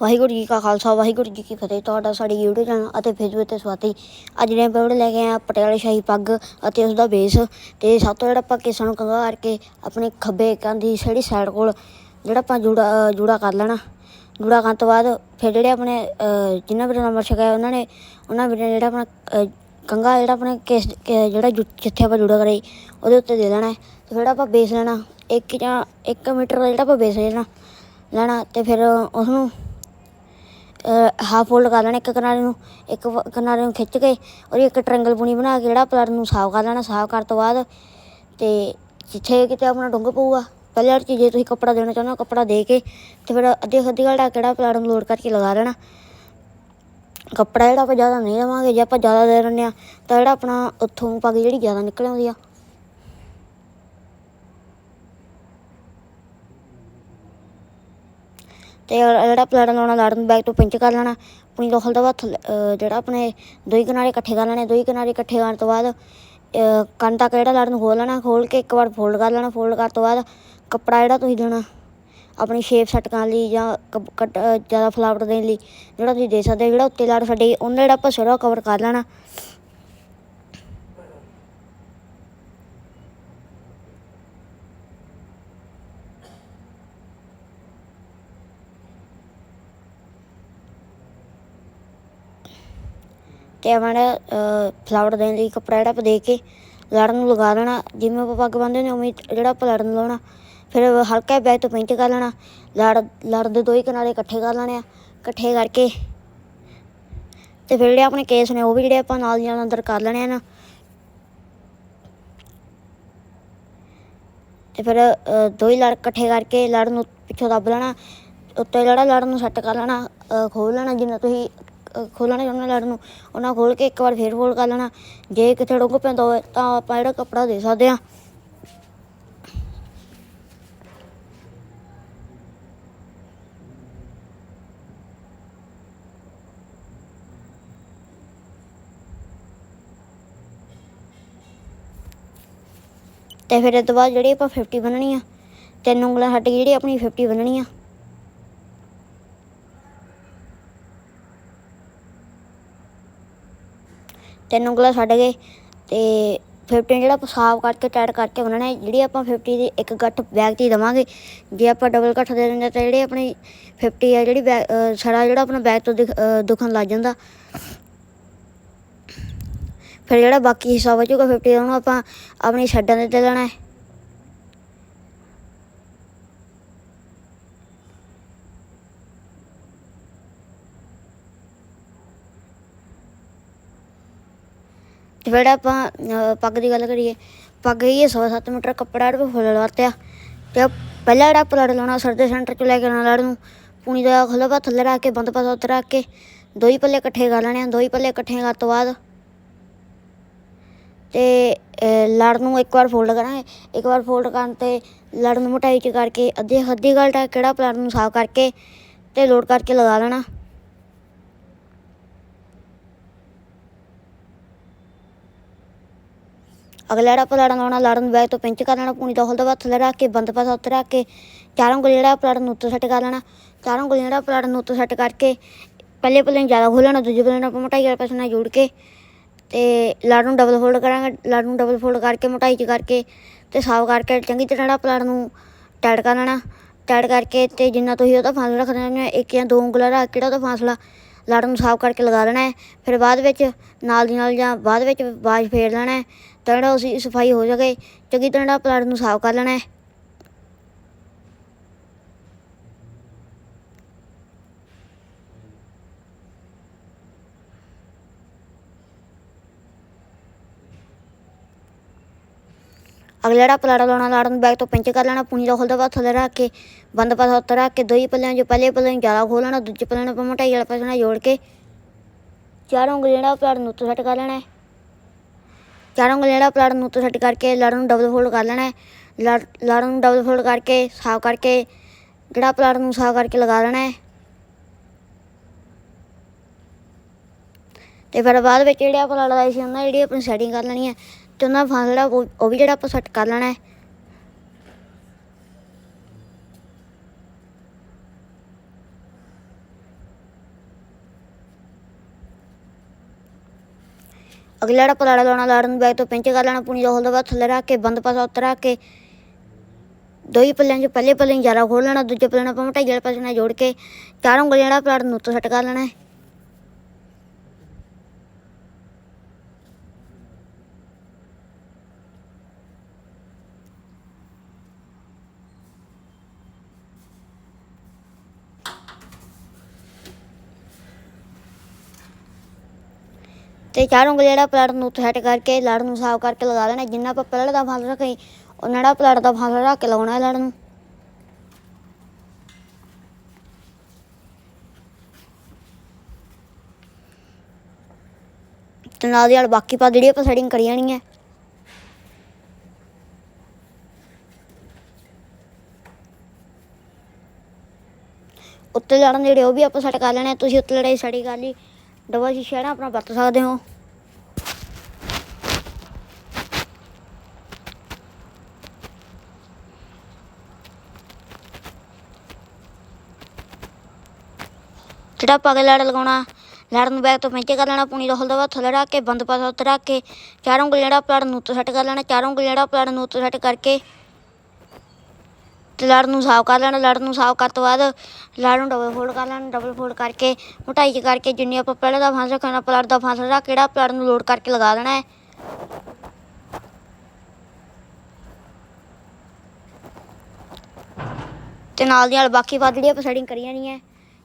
ਵਾਹਿਗੁਰੂ ਜੀ ਕਾ ਖਾਲਸਾ ਵਾਹਿਗੁਰੂ ਜੀ ਕੀ ਫਤਿਹ। ਤੁਹਾਡਾ ਸਾਡੇ YouTube ਚੈਨਲ ਅਤੇ ਫੇਸਬੁੱਕ ਤੇ ਸਵਾਗਤ ਹੈ। ਅੱਜ ਦੇ ਵੀਡੀਓ ਲੈ ਕੇ ਆਏ ਹਾਂ ਪਟਿਆਲੇ ਸ਼ਾਹੀ ਪੱਗ ਅਤੇ ਉਸ ਦਾ ਬੇਸ ਤੇ ਸਭ ਤੋਂ ਜਿਹੜਾ ਆਪਾਂ ਕੇਸਾਂ ਨੂੰ ਕੰਘਾ ਕਰਕੇ ਆਪਣੇ ਖੱਬੇ ਕੰਨ ਦੀ ਜਿਹੜੀ ਸਾਈਡ ਕੋਲ ਜਿਹੜਾ ਆਪਾਂ ਜੂੜਾ ਜੂੜਾ ਕਰ ਲੈਣਾ। ਜੂੜਾ ਕਰਨ ਤੋਂ ਬਾਅਦ ਫਿਰ ਜਿਹੜੇ ਆਪਣੇ ਅ, ਜਿਨ੍ਹਾਂ ਵੀਰਾਂ ਨੰਬਰ ਛਕਾਇਆ ਉਹਨਾਂ ਨੇ ਉਹਨਾਂ ਵੀਰਾਂ ਜਿਹੜਾ ਆਪਣਾ ਅ, ਕੰਘਾ ਜਿਹੜਾ ਆਪਣੇ ਕੇਸ ਜਿਹੜਾ ਜੁ- ਜਿੱਥੇ ਆਪਾਂ ਜੂੜਾ ਕਰਾਈ ਉਹਦੇ ਉੱਤੇ ਦੇ ਦੇਣਾ ਹੈ। ਤੇ ਫਿਰ ਆਪਾਂ ਬੇਸ ਲੈਣਾ। ਇੱਕ ਜਾਂ 1 ਮੀਟਰ ਦਾ ਜਿਹੜਾ ਆਪਾਂ ਬੇਸ ਲੈਣਾ ਲੈਣਾ ਤੇ ਫਿਰ ਉਸ ਨੂੰ ਹਾਫ ਫੋਲਡ ਕਰ ਲੈਣਾ, ਇੱਕ ਕਿਨਾਰੇ ਨੂੰ, ਇੱਕ ਕਿਨਾਰੇ ਨੂੰ ਖਿੱਚ ਕੇ ਔਰ ਇੱਕ ਟ੍ਰਾਇੰਗਲ ਬੁਣੀ ਬਣਾ ਕੇ ਜਿਹੜਾ ਪਲਟ ਨੂੰ ਸਾਫ਼ ਕਰ ਲੈਣਾ, ਸਾਫ਼ ਕਰਨ ਤੋਂ ਬਾਅਦ ਤੇ ਜਿੱਥੇ ਕਿਤੇ ਆਪਣਾ ਡੁੰਗ ਪਊਗਾ, ਪਹਿਲੇ ਵਾਲੀ ਚੀਜ਼ ਜੇ ਤੁਸੀਂ ਕੱਪੜਾ ਦੇਣਾ ਚਾਹੁੰਦੇ ਹੋ, ਕੱਪੜਾ ਦੇ ਕੇ ਤੇ ਫਿਰ ਅੱਧੀ ਅੱਧੀ ਘੰਟਾ ਕਿਹੜਾ ਪਲਟ ਨੂੰ ਲੋਡ ਕਰਕੇ ਲਗਾ ਲੈਣਾ। ਕੱਪੜਾ ਜਿਹੜਾ ਆਪਾਂ ਜ਼ਿਆਦਾ ਨਹੀਂ ਲਵਾਂਗੇ, ਜੇ ਆਪਾਂ ਜ਼ਿਆਦਾ ਦੇ ਦਿੰਦੇ ਹਾਂ ਤਾਂ ਜਿਹੜਾ ਆਪਣਾ ਉੱਥੋਂ ਪੱਗ ਜਿਹੜੀ ਜ਼ਿਆਦਾ ਨਿਕਲ ਆਉਂਦੀ ਆ ਤੇ ਜਿਹੜਾ ਪਲਾੜਾ ਲਾਉਣਾ ਲਾੜ ਨੂੰ ਬੈਕ ਤੋਂ ਪਿੰਚ ਕਰ ਲੈਣਾ। ਆਪਣੀ ਦੋਖਲ ਦਾ ਹੱਥ, ਅਹ, ਜਿਹੜਾ ਆਪਣੇ ਦੋਈ ਕਿਨਾਰੇ ਇਕੱਠੇ ਕਰ ਲੈਣੇ, ਦੋਈ ਕਿਨਾਰੇ ਇਕੱਠੇ ਕਰਨ ਤੋਂ ਬਾਅਦ ਕੰਨ ਤੱਕ ਜਿਹੜਾ ਲੜਨ ਨੂੰ ਖੋਲ ਲੈਣਾ, ਖੋਲ ਕੇ ਇੱਕ ਵਾਰ ਫੋਲਡ ਕਰ ਲੈਣਾ ਫੋਲਡ ਕਰਨ ਤੋਂ ਬਾਅਦ ਕੱਪੜਾ ਜਿਹੜਾ ਤੁਸੀਂ ਦੇਣਾ, ਆਪਣੀ ਸ਼ੇਪ ਸੈੱਟ ਕਰਨ ਲਈ ਜਾਂ ਕੱਟ ਜ਼ਿਆਦਾ ਫਲਾਵਟ ਦੇਣ ਲਈ, ਜਿਹੜਾ ਤੁਸੀਂ ਦੇ ਸਕਦੇ ਹੋ, ਜਿਹੜਾ ਉੱਤੇ ਲੜ ਸਾਡੇ, ਉਹਨੇ ਜਿਹੜਾ ਆਪਾਂ ਸਿਰਾ ਕਵਰ ਕਰ ਲੈਣਾ। ਤੇ ਆਪਣਾ ਫਲਾਵਟ ਦੇਣ ਲਈ ਕੱਪੜਾ ਜਿਹੜਾ ਆਪਾਂ ਦੇ ਕੇ ਲੜ ਨੂੰ ਲਗਾ ਲੈਣਾ ਜਿਵੇਂ ਆਪਾਂ ਪੱਗ ਬੰਨ੍ਹਦੇ ਨੇ ਉਵੇਂ ਜਿਹੜਾ ਆਪਾਂ ਲੜਨ ਲਾਉਣਾ। ਫਿਰ ਹਲਕਾ ਬੈਕ ਤੋਂ ਪਿੰਚ ਕਰ ਲੈਣਾ। ਲੜ ਲੜ ਦੇ ਦੋ ਹੀ ਕਿਨਾਰੇ ਇਕੱਠੇ ਕਰ ਲੈਣੇ ਆ। ਇਕੱਠੇ ਕਰਕੇ ਤੇ ਫਿਰ ਜਿਹੜੇ ਆਪਣੇ ਕੇਸ ਨੇ ਉਹ ਵੀ ਜਿਹੜੇ ਆਪਾਂ ਨਾਲ ਦੀ ਨਾਲ ਅੰਦਰ ਕਰ ਲੈਣੇ ਆ ਨਾ। ਤੇ ਫਿਰ ਅ, ਦੋ ਹੀ ਲੜ ਇਕੱਠੇ ਕਰਕੇ ਲੜ ਨੂੰ ਪਿੱਛੋਂ ਦੱਬ ਲੈਣਾ। ਉੱਤੇ ਜਿਹੜਾ ਲੜ ਨੂੰ ਸੈੱਟ ਕਰ ਲੈਣਾ ਅ, ਖੋਲ ਲੈਣਾ। ਜਿੰਨਾ ਤੁਸੀਂ ਖੋਲਣਾ ਚਾਹੁੰਦੇ ਲੜ ਨੂੰ ਉਹਨਾਂ ਖੋਲ ਕੇ ਇੱਕ ਵਾਰ ਫੇਰ ਫੋਲ ਕਰ ਲੈਣਾ। ਜੇ ਕਿਤੇ ਡੁੱਗ ਪੈਂਦਾ ਹੋਵੇ ਤਾਂ ਆਪਾਂ ਜਿਹੜਾ ਕੱਪੜਾ ਦੇ ਸਕਦੇ ਆ ਤੇ ਫਿਰ ਇਹ ਤੋਂ ਬਾਅਦ ਜਿਹੜੀ ਆਪਾਂ 50 ਬੰਨਣੀ ਆ, ਤਿੰਨ ਉਂਗਲਾਂ ਛੱਡ ਕੇ ਜਿਹੜੀ ਆਪਣੀ 50 ਬੰਨਣੀ ਆ ਤਿੰਨ ਉਂਗਲਾਂ ਛੱਡ ਗਏ ਤੇ 15 ਜਿਹੜਾ ਆਪਾਂ ਸਾਫ਼ ਕਰਕੇ ਟਾਈਟ ਕਰਕੇ ਉਹਨਾਂ ਨੇ ਜਿਹੜੀ ਆਪਾਂ 50 ਦੀ ਇੱਕ ਗੱਠ ਬੈਗ 'ਚ ਹੀ ਦੇਵਾਂਗੇ, ਜੇ ਆਪਾਂ ਡਬਲ ਗੱਠ ਦੇ ਦਿੰਦੇ ਤਾਂ ਜਿਹੜੇ ਆਪਣੀ 50 ਆ ਜਿਹੜੀ ਬੈਗ ਸੜਾ ਜਿਹੜਾ ਆਪਣਾ ਬੈਗ ਤੋਂ ਦਿਖ- ਦੁਖਣ ਲੱਗ ਜਾਂਦਾ। ਫਿਰ ਜਿਹੜਾ ਬਾਕੀ ਹਿੱਸਾ ਬਚੂਗਾ 50 ਦਾ, ਉਹਨੂੰ ਆਪਾਂ ਆਪਣੀ ਛੱਡਾਂ ਦੇ ਤੇ ਲੈਣਾ ਹੈ। ਜਿਹੜਾ ਆਪਾਂ ਪੱਗ ਦੀ ਗੱਲ ਕਰੀਏ ਪੱਗ ਇਹ 107 ਮੀਟਰ ਕੱਪੜਾ ਜਿਹੜਾ ਫੁੱਲ ਲਵਾਤਿਆ ਤੇ ਆਹ ਪਹਿਲਾ ਜਿਹੜਾ ਪਲੜ ਲਾਉਣਾ ਸਰਦੇ ਸੈਂਟਰ ਚ ਲੈ ਕੇ ਆਉਣਾ ਲੜ ਨੂੰ ਪੂਣੀ ਦਾ ਖੁੱਲ੍ਹਾ ਥੱਲੇ ਰੱਖ ਕੇ ਬੰਦ ਪਾਸਾ ਉੱਤੇ ਰੱਖ ਕੇ ਦੋ ਹੀ ਪੱਲੇ ਇਕੱਠੇ ਕਰ ਲੈਣੇ ਆ ਦੋ ਹੀ ਪੱਲੇ ਇਕੱਠੇ ਕਰਨ ਤੋਂ ਬਾਅਦ ਤੇ ਲੜ ਨੂੰ ਇੱਕ ਵਾਰ ਫੋਲਡ ਕਰਾਂਗੇ ਇੱਕ ਵਾਰ ਫੋਲਡ ਕਰਨ ਤੇ ਲੜ ਨੂੰ ਮੋਟਾਈ ਚ ਕਰਕੇ ਅੱਧੀ ਅੱਧੀ ਗਲ ਤੱਕ ਕਿਹੜਾ ਪਲੜ ਨੂੰ ਸਾਫ਼ ਕਰਕੇ ਤੇ ਲੋਡ ਕਰਕੇ ਲਗਾ ਲੈਣਾ ਅਗਲਾ ਜਿਹੜਾ ਪਲੜ ਲਾਉਣਾ ਲੜ ਨੂੰ ਬੈਗ ਤੋਂ ਪਿੰਚ ਕਰ ਲੈਣਾ, ਪੂਣੀ ਦਾ ਖੁੱਲਦਾ ਥੱਲੇ ਰੱਖ ਕੇ, ਬੰਦ ਪਾਸਾ ਉੱਤੇ ਰੱਖ ਕੇ, ਚਾਰ ਉਂਗਲੀ ਜਿਹੜਾ ਪਲੜ ਨੂੰ ਉੱਤੇ ਸੈੱਟ ਕਰ ਲੈਣਾ, ਚਾਰੋਂ ਉਂਗਲ ਜਿਹੜਾ ਪਲੜ ਨੂੰ ਉੱਤੇ ਸੈੱਟ ਕਰਕੇ, ਪਹਿਲੇ ਪੱਲੇ ਨੂੰ ਜ਼ਿਆਦਾ ਖੋਲ੍ਹਣਾ ਦੂਜੇ ਪੱਲੇ ਨੂੰ ਆਪਾਂ ਮੋਟਾਈ ਵਾਲੇ ਪਾਸੇ ਨਾਲ ਜੋੜ ਕੇ, ਤੇ ਲੜ ਨੂੰ ਡਬਲ ਫੋਲਡ ਕਰਾਂਗੇ ਲੜ ਨੂੰ ਡਬਲ ਫੋਲਡ ਕਰਕੇ, ਮੋਟਾਈ ਚ ਕਰਕੇ, ਤੇ ਸਾਫ਼ ਕਰਕੇ ਚੰਗੀ ਤਰ੍ਹਾਂ ਜਿਹੜਾ ਪਲੜ ਨੂੰ ਟਾਈਟ ਕਰ ਲੈਣਾ ਟਾਈਟ ਕਰਕੇ ਤੇ ਜਿੰਨਾ ਤੁਸੀਂ ਉਹਦਾ ਫਾਸਲਾ ਰੱਖਣਾ ਚਾਹੁੰਦੇ ਹੋ, ਇੱਕ ਜਾਂ ਦੋ ਉਂਗਲਾਂ ਰੱਖ ਕਿਹੜਾ ਉਹਦਾ ਫਾਸਲਾ ਲੜ ਨੂੰ ਸਾਫ਼ ਕਰਕੇ ਲਗਾ ਲੈਣਾ ਹੈ, ਫਿਰ ਬਾਅਦ ਵਿੱਚ ਨਾਲ ਦੀ ਨਾਲ ਜਾਂ ਬਾਅਦ ਵਿੱਚ ਬਾਜ ਫੇਰ ਲੈਣਾ ਹੈ ਤਾਂ ਜਿਹੜਾ ਉਸਦੀ ਸਫ਼ਾਈ ਹੋ ਜਾਵੇ, ਚੰਗੀ ਤਰ੍ਹਾਂ ਪਲਾਟ ਨੂੰ ਸਾਫ਼ ਕਰ ਲੈਣਾ ਹੈ। ਅਗਲਾ ਜਿਹੜਾ ਪਲਾੜਾ ਲਾਉਣਾ ਲਾੜ ਨੂੰ ਬੈਗ ਤੋਂ ਪਿੰਚ ਕਰ ਲੈਣਾ, ਪੂਣੀ ਦਾ ਖੁੱਲਦਾ ਵਾ ਥੱਲੇ ਰੱਖ ਕੇ, ਬੰਦ ਪਾਸਾ ਉੱਤੇ ਰੱਖ ਕੇ, ਦੋਈ ਪੱਲਿਆਂ 'ਚ ਪਹਿਲੇ ਪੱਲੇ ਨੂੰ ਜ਼ਿਆਦਾ ਖੋਲ ਲੈਣਾ, ਦੂਜੇ ਪੱਲੇ ਨੂੰ ਆਪਾਂ ਮੋਟਾਈ ਵਾਲੇ ਪਾਸੇ ਨਾਲ ਜੋੜ ਕੇ, ਚਾਰ ਉਂਗਲ ਦਾ ਪਲਾੜ ਨੂੰ ਉੱਤੇ ਸੈੱਟ ਕਰ ਲੈਣਾ ਚਾਰੋਂ ਉਂਗਲ ਜਿਹੜਾ ਪਲਾੜ ਨੂੰ ਉੱਤੇ ਸੈੱਟ ਕਰਕੇ ਲੜ ਨੂੰ ਡਬਲ ਫੋਲਡ ਕਰ ਲੈਣਾ ਹੈ। ਲੜ ਲੜ ਨੂੰ ਡਬਲ ਫੋਲਡ ਕਰਕੇ, ਸਾਫ਼ ਕਰਕੇ, ਜਿਹੜਾ ਪਲਾੜ ਨੂੰ ਸਾਫ਼ ਕਰਕੇ ਲਗਾ ਲੈਣਾ ਹੈ। ਤੇ ਫਿਰ ਬਾਅਦ ਵਿੱਚ ਜਿਹੜੇ ਆਪਾਂ ਲੜਾਈ ਸੀ, ਉਹਨਾਂ ਦੀ ਜਿਹੜੀ ਆਪਣੀ ਸੈਟਿੰਗ ਕਰ ਲੈਣੀ ਹੈ, ਤੇ ਉਹਨਾਂ ਦਾ ਜਿਹੜਾ ਉਹ ਉਹ ਵੀ ਜਿਹੜਾ ਆਪਾਂ ਸੈੱਟ ਕਰ ਲੈਣਾ ਹੈ। ਅਗਲੇ ਜਿਹੜਾ ਪਲਾੜਾ ਲਾਉਣਾ ਲਾੜ ਨੂੰ ਬੈਗ ਤੋਂ ਪਿੰਚ ਕਰ ਲੈਣਾ, ਪੂਣੀ ਦਾ ਹੋਲ ਦਾ ਬਾਅਦ ਥੱਲੇ ਰੱਖ ਕੇ, ਬੰਦ ਪਾਸਾ ਉੱਤੇ ਰੱਖ ਕੇ ਦੋ ਹੀ ਪੱਲਿਆਂ 'ਚ ਪਹਿਲੇ ਪੱਲੇ ਨੂੰ ਜ਼ਿਆਦਾ ਖੋਲ ਲੈਣਾ, ਦੂਜੇ ਪੱਲੇ ਨਾਲ ਆਪਾਂ ਢਾਈ ਵਾਲੇ ਪਾਸੇ ਨਾਲ ਜੋੜ ਕੇ, ਚਾਰ ਉਂਗਲ ਜਿਹੜਾ ਪਲਾੜ ਨੂੰ ਉੱਤੇ ਸੱਟ ਕਰ ਲੈਣਾ ਹੈ। ਤੇ ਚਾਰ ਉਂਗਲ ਜਿਹੜਾ ਪਲਾਟ ਨੂੰ ਉੱਤੇ ਸੈੱਟ ਕਰਕੇ ਲੜ ਨੂੰ ਸਾਫ਼ ਕਰਕੇ ਲਗਾ ਲੈਣਾ, ਜਿੰਨਾ ਆਪਾਂ ਪਹਿਲਾਂ ਦਾ ਫਾਸਲਾ ਰੱਖੀ, ਉਹਨਾਂ ਦਾ ਪਲਾਟ ਦਾ ਫਾਸਲਾ ਰੱਖ ਕੇ ਲਾਉਣਾ ਹੈ ਲੜ ਨੂੰ ਤੇ ਨਾਲ ਦੀ ਨਾਲ ਬਾਕੀ ਪਾ ਜਿਹੜੀ ਆਪਾਂ ਸੈਟਿੰਗ ਕਰੀ ਜਾਣੀ ਹੈ ਉੱਤੇ ਲੜਨ ਜਿਹੜੇ ਉਹ ਵੀ ਆਪਾਂ ਸੈੱਟ ਕਰ ਲੈਣੇ ਆ। ਤੁਸੀਂ ਉੱਤੇ ਲੜਾਈ ਸੈਟਿੰਗ ਕਰ ਲਈ ਡਬਲ ਸ਼ੀਸ਼ਾ ਨਾ ਆਪਣਾ ਵਰਤ ਸਕਦੇ ਹੋ। ਜਿਹੜਾ ਆਪਾਂ ਅਗੇ ਲੜ ਲਗਾਉਣਾ, ਲੜ ਨੂੰ ਬੈਕ ਤੋਂ ਪੈਂਚੇ ਕਰ ਲੈਣਾ, ਪੂਣੀ ਦਾ ਹੁਲਦਾ ਵਾ ਥੱਲੇ ਰੱਖ ਕੇ, ਬੰਦ ਪਾਸਾ ਉੱਤੇ ਰੱਖ ਕੇ, ਚਾਰੋਂ ਉਂਗਲ ਜਿਹੜਾ ਪਲੜ ਨੂੰ ਉੱਤੇ ਸੈੱਟ ਕਰ ਲੈਣਾ, ਚਾਰੋਂ ਉਂਗਲ ਜਿਹੜਾ ਪਲੜ ਨੂੰ ਉੱਤੇ ਸੈੱਟ ਕਰਕੇ ਤੇ ਲੜ ਨੂੰ ਸਾਫ਼ ਕਰ ਲੈਣਾ ਲੜ ਨੂੰ ਸਾਫ਼ ਕਰਨ ਤੋਂ ਬਾਅਦ ਲੜ ਨੂੰ ਡਬਲ ਫੋਲਡ ਕਰ ਲੈਣਾ ਡਬਲ ਫੋਲਡ ਕਰਕੇ ਮੋਟਾਈ ਚ ਕਰਕੇ ਜਿੰਨੀ ਆਪਾਂ ਪਹਿਲਾਂ ਦਾ ਫਾਂਸ ਰੱਖਣਾ ਪਲੜ ਦਾ ਫਾਂਸ ਰੱਖ ਕਿਹੜਾ ਜਿਹੜਾ ਪਲੜ ਨੂੰ ਲੋਡ ਕਰਕੇ ਲਗਾ ਦੇਣਾ ਹੈ। ਤੇ ਨਾਲ ਦੀ ਨਾਲ ਬਾਕੀ ਬਾਤ ਜਿਹੜੀ ਆਪਾਂ ਸੈਟਿੰਗ ਕਰੀ ਜਾਣੀ ਹੈ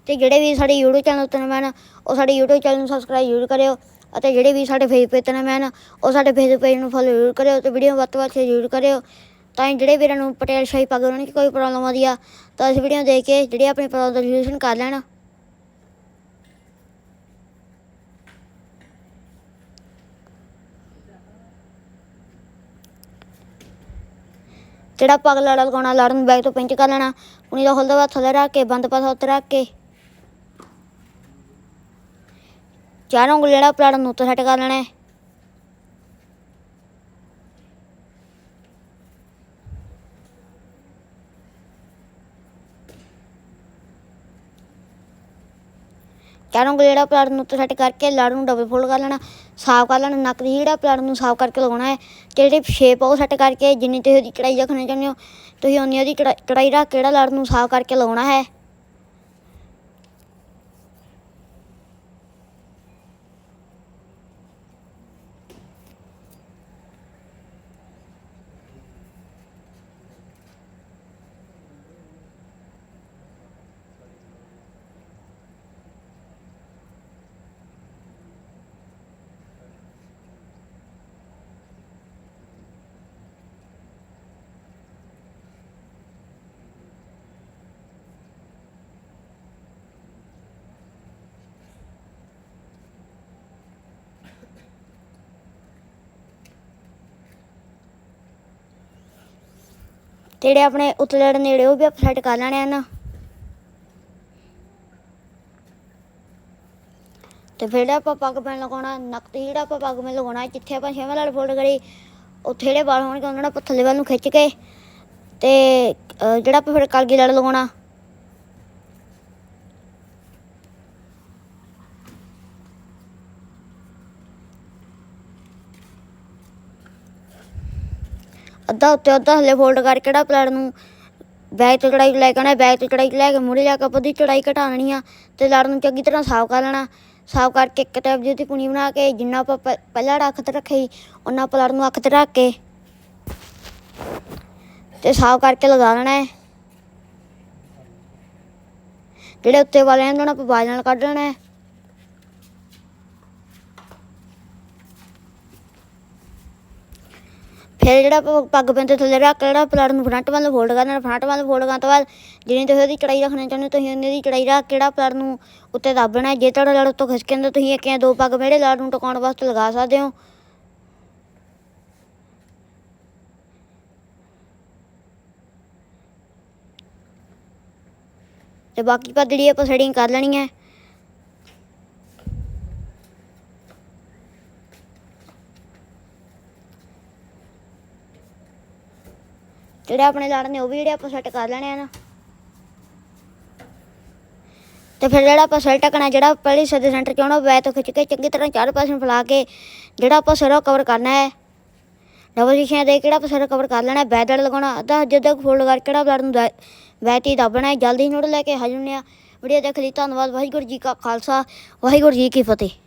ਤੇ ਜਿਹੜੇ ਵੀ ਸਾਡੇ YouTube ਚੈਨਲ ਉੱਤੇ ਨਵੇਂ ਹਨ ਉਹ ਸਾਡੇ YouTube ਚੈਨਲ ਨੂੰ ਸਬਸਕ੍ਰਾਈਬ ਜ਼ਰੂਰ ਕਰਿਓ ਅਤੇ ਜਿਹੜੇ ਵੀ ਸਾਡੇ ਫੇਸਬੁੱਕ ਤੇ ਨਵੇਂ ਹਨ ਉਹ ਸਾਡੇ ਫੇਸਬੁੱਕ ਪੇਜ ਨੂੰ ਫੋਲੋ ਜ਼ਰੂਰ ਕਰਿਓ ਤੇ ਵੀਡੀਓ ਵੱਧ ਤੋਂ ਵੱਧ ਸ਼ੇਅਰ ਜ਼ਰੂਰ ਕਰਿਓ। ਤਾਂ ਕਿ ਜਿਹੜੇ ਵੀਰਾਂ ਨੂੰ ਪਟਿਆਲਾ ਸ਼ਾਹੀ ਪੱਗ ਉਹਨਾਂ ਦੀ ਕੋਈ ਪ੍ਰੋਬਲਮ ਆਉਂਦੀ ਆ, ਤਾਂ ਇਸ ਵੀਡੀਓ ਦੇਖ ਕੇ ਜਿਹੜੀ ਆਪਣੀ ਪ੍ਰੋਬਲਮ ਦਾ ਸੋਲੂਸ਼ਨ ਕਰ ਲੈਣ। ਜਿਹੜਾ ਪੱਗ ਲੜਾ ਲਗਾਉਣਾ ਲੜ ਨੂੰ ਬੈਗ ਤੋਂ ਪਿੰਚ ਕਰ ਲੈਣਾ ਉਨੀ ਦਾ ਖੁੱਲਦਾ ਵਾ ਥੱਲੇ ਰੱਖ ਕੇ, ਬੰਦ ਪਾਸਾ ਉੱਤੇ ਰੱਖ ਕੇ। ਚਾਰੋਂ ਉਂਗਲ ਜਿਹੜਾ ਪਲਾੜ ਨੂੰ ਉੱਤੇ ਸੈੱਟ ਕਰ ਲੈਣਾ। ਚਾਰੋਂ ਉਂਗਲ ਜਿਹੜਾ ਪਲਾਟ ਨੂੰ ਉੱਤੇ ਸੈੱਟ ਕਰਕੇ ਲੜ ਨੂੰ ਡਬਲ ਫੋਲਡ ਕਰ ਲੈਣਾ, ਸਾਫ਼ ਕਰ ਲੈਣਾ, ਨੱਕ ਦੀ ਜਿਹੜਾ ਪਲਾਟ ਨੂੰ ਸਾਫ਼ ਕਰਕੇ ਲਗਾਉਣਾ ਹੈ ਤੇ ਜਿਹੜੀ ਸ਼ੇਪ ਉਹ ਸੈੱਟ ਕਰਕੇ ਜਿੰਨੀ ਤੁਸੀਂ ਉਹਦੀ ਕੜਾਈ ਰੱਖਣਾ ਚਾਹੁੰਦੇ ਹੋ, ਤੁਸੀਂ ਉਨੀ ਉਹਦੀ ਚੜਾ- ਚੜਾਈ ਰੱਖ ਕਿਹੜਾ ਲੜ ਨੂੰ ਸਾਫ਼ ਕਰਕੇ ਲਗਾਉਣਾ ਹੈ। ਤੇ ਜਿਹੜੇ ਆਪਣੇ ਉਤਲੇ ਨੇੜੇ ਉਹ ਵੀ ਆਪਾਂ ਸੈੱਟ ਕਰ ਲੈਣੇ ਹਨ ਤੇ ਫਿਰ ਜਿਹੜਾ ਆਪਾਂ ਪੱਗ ਪੈਣ ਲਗਾਉਣਾ ਨੱਕ ਜਿਹੜਾ ਆਪਾਂ ਪੱਗ ਮੈਂ ਲਗਾਉਣਾ ਜਿੱਥੇ ਆਪਾਂ ਛੇਵਾਂ ਲੜ ਫੋਲਡ ਕਰੀ ਉੱਥੇ ਜਿਹੜੇ ਵਾਲ ਹੋਣਗੇ ਉਹਨਾਂ ਨੂੰ ਆਪਾਂ ਥੱਲੇ ਵੱਲ ਨੂੰ ਖਿੱਚ ਕੇ ਤੇ ਅਹ, ਜਿਹੜਾ ਆਪਾਂ ਫਿਰ ਕਲਗੀ ਲੜ ਲਗਾਉਣਾ ਅੱਧਾ ਉੱਤੇ ਅੱਧਾ ਥੱਲੇ ਫੋਲਡ ਕਰਕੇ ਜਿਹੜਾ ਪਲਾੜ ਨੂੰ? ਬੈਗ ਤੋਂ ਚੜਾਈ ਲੈ ਕੇ ਆਉਣਾ, ਬੈਗ ਤੋਂ ਚੜਾਈ ਲੈ ਕੇ ਮੂਹਰੇ ਜਾ ਕੇ ਆਪਾਂ ਉਹਦੀ ਚੜਾਈ ਘਟਾ ਲੈਣੀ ਆ ਤੇ ਲੜ ਨੂੰ ਚੰਗੀ ਤਰ੍ਹਾਂ ਸਾਫ਼ ਕਰ ਲੈਣਾ। ਸਾਫ਼ ਕਰਕੇ ਇੱਕ ਟੈਪ ਦੀ ਉਹਦੀ ਪੁਣੀ ਬਣਾ ਕੇ ਜਿੰਨਾ ਆਪਾਂ ਪ, ਪਹਿਲਾਂ ਅੱਖ ਤੇ ਰੱਖੀ ਉਹਨਾਂ ਪਲਾੜ ਨੂੰ ਅੱਖ ਤੇ ਰੱਖ ਕੇ ਤੇ ਸਾਫ਼ ਕਰਕੇ ਲਗਾ ਲੈਣਾ ਹੈ। ਜਿਹੜੇ ਉੱਤੇ ਵਾਲੇ ਹਨ ਉਹਨਾਂ ਆਪਾਂ ਬਾਜ ਨਾਲ ਕੱਢ ਲੈਣਾ ਹੈ। ਫਿਰ ਜਿਹੜਾ ਪੱਗ ਪੈਂਦੇ ਥੱਲੇ ਰੱਖ ਕੇ ਜਿਹੜਾ ਪਲਾੜ ਨੂੰ ਫਰੰਟ ਵੱਲ ਫੋਲਡ ਕਰਨਾ, ਫਰੰਟ ਵੱਲ ਫੋਲਡ ਕਰਨ ਤੋਂ ਬਾਅਦ ਜਿੰਨੀ ਤੁਸੀਂ ਉਹਦੀ ਚੜਾਈ ਰੱਖਣਾ ਚਾਹੁੰਦੇ ਹੋ, ਤੁਸੀਂ ਉਹਨੇ ਦੀ ਚੜਾਈ ਰੱਖ ਕਿਹੜਾ ਜਿਹੜਾ ਨੂੰ ਉੱਤੇ ਦੱਬਣਾ ਜੇ ਤੁਹਾਡਾ ਲੜ ਉੱਤੋਂ ਖਿਸਕ ਜਾਂਦਾ, ਤੁਸੀਂ ਇੱਕ ਜਾਂ ਦੋ ਪੱਗ ਮੇਰੇ ਲੜ ਨੂੰ ਟਿਕਾਉਣ ਵਾਸਤੇ ਲਗਾ ਸਕਦੇ ਹੋ। ਤੇ ਬਾਕੀ ਪੱਗ ਜਿਹੜੀ ਆਪਾਂ ਸੈਟਿੰਗ ਕਰ ਲੈਣੀ ਹੈ। ਜਿਹੜੇ ਆਪਣੇ ਲੜ ਨੇ ਉਹ ਵੀ ਜਿਹੜੇ ਆਪਾਂ ਸੈੱਟ ਕਰ ਲੈਣੇ ਆ ਨਾ। ਤੇ ਫਿਰ ਜਿਹੜਾ ਆਪਾਂ ਸਿਰ ਟਕਣਾ, ਜਿਹੜਾ ਪਹਿਲੇ ਸਿੱਧੇ ਸੈਂਟਰ 'ਚ ਆਉਣਾ ਬੈ ਤੋਂ ਖਿੱਚ ਕੇ ਚੰਗੀ ਤਰ੍ਹਾਂ ਚਾਰ ਪਾਸੇ ਨੂੰ ਫੈਲਾ ਕੇ ਜਿਹੜਾ ਆਪਾਂ ਸਿਰ ਕਵਰ ਕਰਨਾ ਹੈ ਡਬਲ ਸ਼ੀਸ਼ਿਆਂ ਦੇ ਕਿਹੜਾ ਆਪਾਂ ਸਿਰ ਕਵਰ ਕਰ ਲੈਣਾ ਬੈ ਦੜ ਲਗਾਉਣਾ, ਅੱਧਾ ਜਦੋਂ ਫੋਲਡ ਕਰਕੇ ਕਿਹੜਾ ਬਲੱਡ ਨੂੰ ਬੈਤੀ ਦੱਬਣਾ ਹੈ, ਜਲਦੀ ਨੋਟ ਲੈ ਕੇ ਹਾਜ਼ਰ ਹੁੰਦੇ ਵੀਡੀਓ ਦੇਖ ਲਈ, ਧੰਨਵਾਦ, ਵਾਹਿਗੁਰੂ ਜੀ ਕਾ ਖਾਲਸਾ, ਵਾਹਿਗੁਰੂ ਜੀ ਕੀ ਫਤਿਹ।